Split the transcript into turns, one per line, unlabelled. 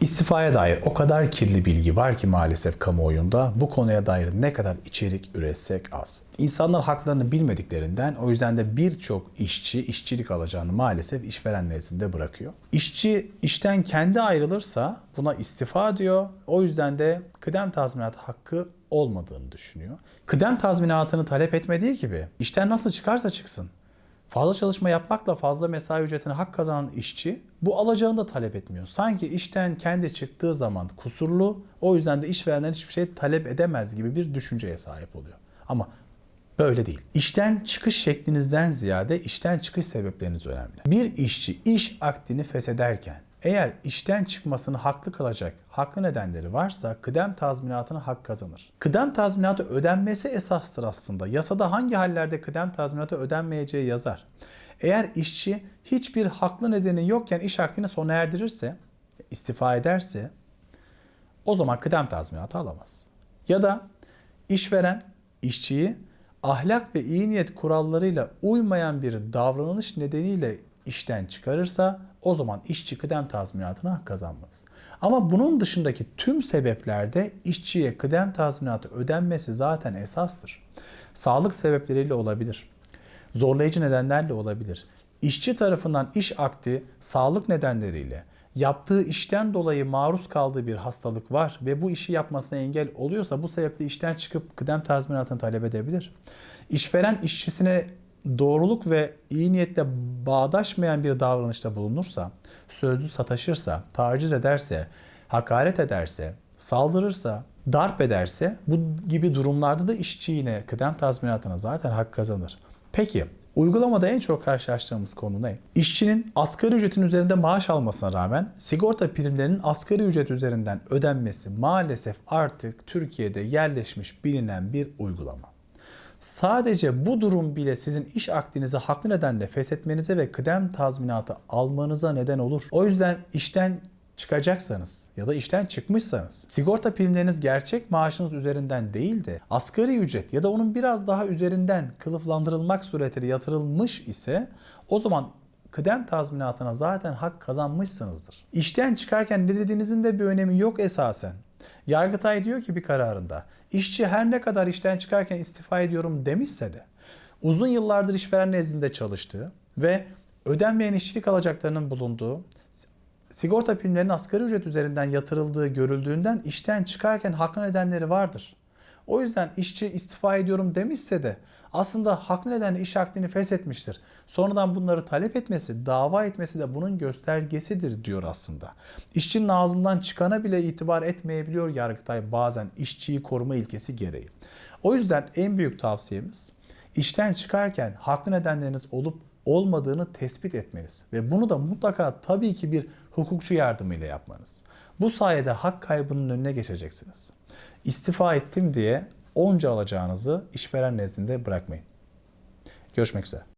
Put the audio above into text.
İstifaya dair o kadar kirli bilgi var ki maalesef kamuoyunda bu konuya dair ne kadar içerik üretsek az. İnsanlar haklarını bilmediklerinden o yüzden de birçok işçi işçilik alacağını maalesef işveren nezdinde bırakıyor. İşçi işten kendi ayrılırsa buna istifa diyor. O yüzden de kıdem tazminatı hakkı olmadığını düşünüyor. Kıdem tazminatını talep etmediği gibi işten nasıl çıkarsa çıksın. Fazla çalışma yapmakla fazla mesai ücretine hak kazanan işçi bu alacağını da talep etmiyor. Sanki işten kendi çıktığı zaman kusurlu o yüzden de işverenden hiçbir şey talep edemez gibi bir düşünceye sahip oluyor. Ama böyle değil. İşten çıkış şeklinizden ziyade işten çıkış sebepleriniz önemli. Bir işçi iş akdini feshederken eğer işten çıkmasını haklı kılacak haklı nedenleri varsa kıdem tazminatına hak kazanır. Kıdem tazminatı ödenmesi esastır aslında. Yasada hangi hallerde kıdem tazminatı ödenmeyeceği yazar. Eğer işçi hiçbir haklı nedeni yokken iş akdini sona erdirirse, istifa ederse o zaman kıdem tazminatı alamaz. Ya da işveren işçiyi ahlak ve iyi niyet kurallarıyla uymayan bir davranış nedeniyle işten çıkarırsa o zaman işçi kıdem tazminatına hak kazanmaz. Ama bunun dışındaki tüm sebeplerde işçiye kıdem tazminatı ödenmesi zaten esastır. Sağlık sebepleriyle olabilir. Zorlayıcı nedenlerle olabilir. İşçi tarafından iş akdi sağlık nedenleriyle yaptığı işten dolayı maruz kaldığı bir hastalık var ve bu işi yapmasına engel oluyorsa bu sebeple işten çıkıp kıdem tazminatını talep edebilir. İşveren işçisine doğruluk ve iyi niyetle bağdaşmayan bir davranışta bulunursa, sözlü sataşırsa, taciz ederse, hakaret ederse, saldırırsa, darp ederse bu gibi durumlarda da işçi yine kıdem tazminatına zaten hak kazanır. Peki Uygulamada en çok karşılaştığımız konu ne? İşçinin asgari ücretin üzerinde maaş almasına rağmen sigorta primlerinin asgari ücret üzerinden ödenmesi maalesef artık Türkiye'de yerleşmiş bilinen bir uygulama. Sadece bu durum bile sizin iş akdinizi haklı nedenle feshetmenize ve kıdem tazminatı almanıza neden olur. O yüzden işten çıkacaksanız ya da işten çıkmışsanız sigorta primleriniz gerçek maaşınız üzerinden değil de asgari ücret ya da onun biraz daha üzerinden kılıflandırılmak suretiyle yatırılmış ise o zaman kıdem tazminatına zaten hak kazanmışsınızdır. İşten çıkarken ne dediğinizin de bir önemi yok esasen. Yargıtay diyor ki bir kararında işçi her ne kadar işten çıkarken istifa ediyorum demişse de uzun yıllardır işveren nezdinde çalıştığı ve ödenmeyen işçilik alacaklarının bulunduğu sigorta primlerinin asgari ücret üzerinden yatırıldığı görüldüğünden işten çıkarken haklı nedenleri vardır. O yüzden işçi istifa ediyorum demişse de aslında haklı nedenle iş akdini feshetmiştir. Sonradan bunları talep etmesi, dava etmesi de bunun göstergesidir diyor aslında. İşçinin ağzından çıkana bile itibar etmeyebiliyor Yargıtay bazen işçiyi koruma ilkesi gereği. O yüzden en büyük tavsiyemiz işten çıkarken haklı nedenleriniz olup olmadığını tespit etmeniz ve bunu da mutlaka tabii ki bir hukukçu yardımıyla yapmanız. Bu sayede hak kaybının önüne geçeceksiniz. İstifa ettim diye onca alacağınızı işveren nezdinde bırakmayın. Görüşmek üzere.